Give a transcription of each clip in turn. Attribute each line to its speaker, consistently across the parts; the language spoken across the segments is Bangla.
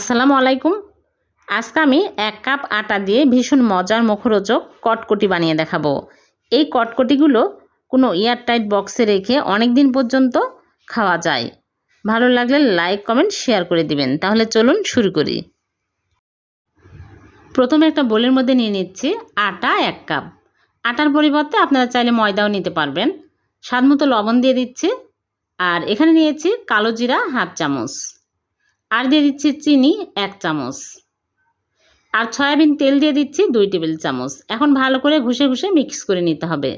Speaker 1: আসসালামু আলাইকুম। আজকে আমি এক কাপ আটা দিয়ে ভীষণ মজার মুখরোচক কটকটি বানিয়ে দেখাবো। এই কটকটিগুলো কোনো এয়ারটাইট বক্সে রেখে অনেক দিন পর্যন্ত খাওয়া যায়। ভালো লাগলে লাইক, কমেন্ট, শেয়ার করে দিবেন। তাহলে চলুন শুরু করি। প্রথমে একটা বোলের মধ্যে নিয়ে নিচ্ছি আটা এক কাপ। আটার পরিবর্তে আপনারা চাইলে ময়দাও নিতে পারবেন। স্বাদ মতো লবণ দিয়ে দিচ্ছি। আর এখানে নিয়েছি কালো জিরা হাফ চামচ। আর দিয়ে দিচ্ছি চিনি এক চামচ। আর সয়াবিন তেল দিয়ে দিচ্ছি দুই টেবিল চামচ। এখন ভালো করে ঘুষে ঘুষে মিক্স করে নিতে হবে।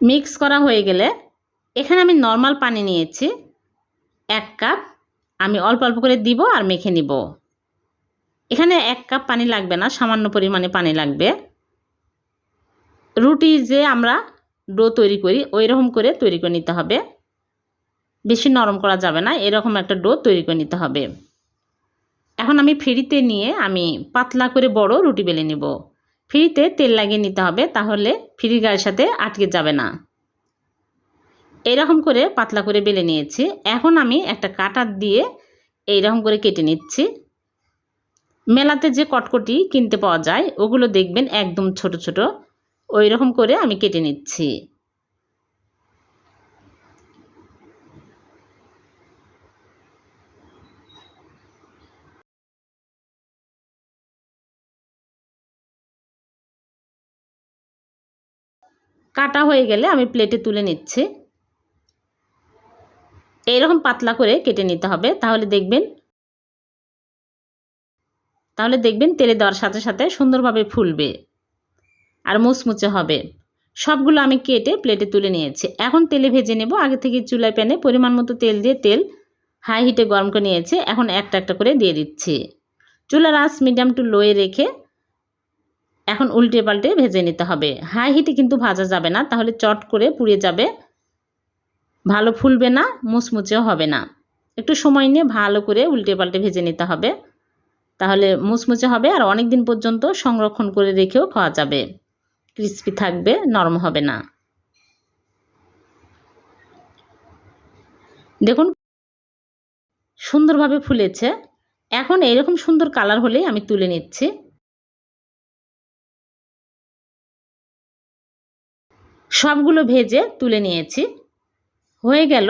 Speaker 1: মিক্স করা হয়ে গেলে এখানে আমি নর্মাল পানি নিয়েছি। এক কাপ আমি অল্প অল্প করে দিব আর মেখে নিব। এখানে এক কাপ পানি লাগবে না, সামান্য পরিমাণে পানি লাগবে। রুটি যে আমরা ডো তৈরি করি ওই রকম করে তৈরি করে নিতে হবে। বেশি নরম করা যাবে না, এরকম একটা ডো তৈরি করে নিতে হবে। এখন আমি ফ্রিতে নিয়ে আমি পাতলা করে বড় রুটি বেলে নিব। ফ্রিতে তেল লাগিয়ে নিতে হবে, তাহলে ফ্রি গায়ের সাথে আটকে যাবে না। এইরকম করে পাতলা করে বেলে নিয়েছি। এখন আমি একটা কাটার দিয়ে এইরকম করে কেটে নিচ্ছি। মেলাতে যে কটকটি কিনতে পাওয়া যায়, ওগুলো দেখবেন একদম ছোট ছোট। ওই রকম করে আমি কেটে নিচ্ছি। কাটা হয়ে গেলে আমি প্লেটে তুলে নিচ্ছি। এইরকম পাতলা করে কেটে নিতে হবে, তাহলে দেখবেন তাহলে দেখবেন তেলে দেওয়ার সাথে সাথে সুন্দরভাবে ফুলবে। আর মুচমুচে হবে। সবগুলো আমি কেটে প্লেটে তুলে নিয়েছি। এখন তেলে ভেজে নেব। আগে থেকে চুলায় প্যানে পরিমাণ মতো তেল দিয়ে তেল হাই হিটে গরম করে নিয়েছে। এখন একটা একটা করে দিয়ে দিচ্ছি। চুলার আঁচ মিডিয়াম টু লোয়ে রেখে এখন উল্টে পাল্টে ভেজে নিতে হবে। হাই হিটে কিন্তু ভাজা যাবে না। তাহলে চট করে পুড়ে যাবে। ভালো ফুলবে না মুচমুচেও হবে না। একটু সময় নিয়ে ভালো করে উল্টে পাল্টে ভেজে নিতে হবে। তাহলে মুচমুচে হবে আর অনেক দিন পর্যন্ত সংরক্ষণ করে রেখেও খাওয়া যাবে। ক্রিস্পি থাকবে, নরম হবে না। দেখুন, সুন্দরভাবে ফুলেছে। এখন এরকম সুন্দর কালার হলেই আমি তুলে নিচ্ছি। সবগুলো ভেজে তুলে নিয়েছি। হয়ে গেল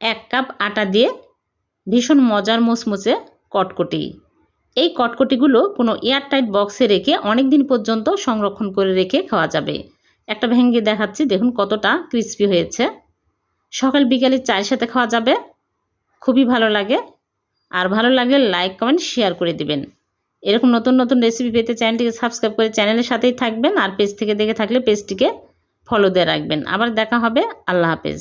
Speaker 1: এক কাপ আটা দিয়ে ভীষণ মজার মুচমুচে কটকটি। এই কটকটিগুলো কোনো এয়ারটাইট বক্সে রেখে অনেক দিন পর্যন্ত সংরক্ষণ করে রেখে খাওয়া যাবে। একটা ভেঙ্গে দেখাচ্ছি, দেখুন কতটা ক্রিস্পি হয়েছে। সকাল বিকালে চায়ের সাথে খাওয়া যাবে, খুবই ভালো লাগে। আর ভালো লাগলে লাইক কমেন্ট শেয়ার করে দিবেন। এরকম নতুন নতুন রেসিপি পেতে চ্যানেলটিকে সাবস্ক্রাইব করে চ্যানেলের সাথেই থাকবেন আর পেজ থেকে দেখে থাকলে পেজটিকে ফলো দিয়ে রাখবেন। আবার দেখা হবে, আল্লাহ হাফেজ।